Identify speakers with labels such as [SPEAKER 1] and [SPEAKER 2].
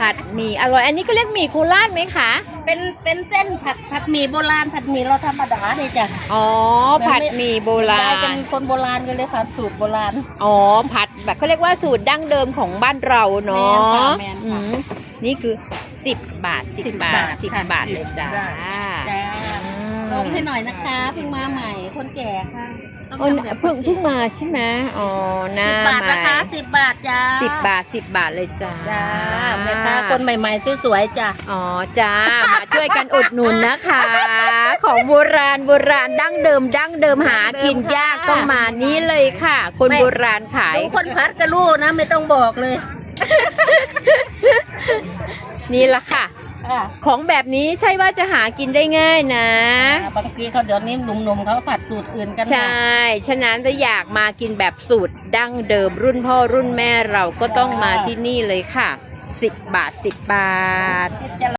[SPEAKER 1] ผัดหมี่อร่อย อันนี้ก็เรียกหมี่โคราชไหมคะ
[SPEAKER 2] เป็นเป็นเส้นผัดผัดหมี่โบราณผัดหมี่เราธรรมดาเลยจ้ะ
[SPEAKER 1] อ๋อ ผัดหมี่โบรา
[SPEAKER 2] ได้เป็
[SPEAKER 1] ณ
[SPEAKER 2] นคนโบราณกันเลยค่ะสูตรโบราณ
[SPEAKER 1] อ๋อ ผัดแบบเขาเรียกว่าสูตรดั้งเดิมของบ้านเราเนาะ
[SPEAKER 2] แม่นค่ะแม่นค่ะ
[SPEAKER 1] อืมนี่คือ 10 บาท 10
[SPEAKER 2] 10
[SPEAKER 1] บาท
[SPEAKER 2] บาท
[SPEAKER 1] 10
[SPEAKER 2] ค่ะ
[SPEAKER 1] บาทเลยจ้า
[SPEAKER 2] จ้า
[SPEAKER 1] อืม
[SPEAKER 2] ลงให้หน่อยนะคะเพิ่งมาใหม่ คนแก่ค่ะต้อง
[SPEAKER 1] โอ้
[SPEAKER 2] ทำแบบ
[SPEAKER 1] เพิ่ง
[SPEAKER 2] คนแก่
[SPEAKER 1] เพิ่งมาใช่ไหมอ๋อหน้า
[SPEAKER 2] สิบบาท
[SPEAKER 1] ใหม่
[SPEAKER 2] นะคะสิบบาทจ้า
[SPEAKER 1] สิบบาทสิบบาทเลยจ้า
[SPEAKER 2] จ้าแม่ค้าคนใหม่ๆสวยๆจ้ะ
[SPEAKER 1] อ๋อจ้ามาช่วยกันอุดหนุนนะคะ ของโบราณโบราณดั้งเดิม ดั้งเดิมหากินยากต้องมานี้เลยค่ะ คนโบราณขาย
[SPEAKER 2] ดูคนพัดก็รู้นะ ไม่ต้องบอกเลย
[SPEAKER 1] นี่ละค่ะ
[SPEAKER 2] ค่ะ
[SPEAKER 1] ของแบบนี้ใช่ว่าจะหากินได้ง่ายนะ
[SPEAKER 2] บางทีเขาเดี๋ยวนี้หนุ่มๆเขาผัดสูตรอื่นกัน
[SPEAKER 1] ใช่ ฉะนั้นถ้าอยากมากินแบบสูตรดั้งเดิมรุ่นพ่อรุ่นแม่เราก็ต้องมาที่นี่เลยค่ะ 10 บาท 10 บาท
[SPEAKER 2] คิดจะ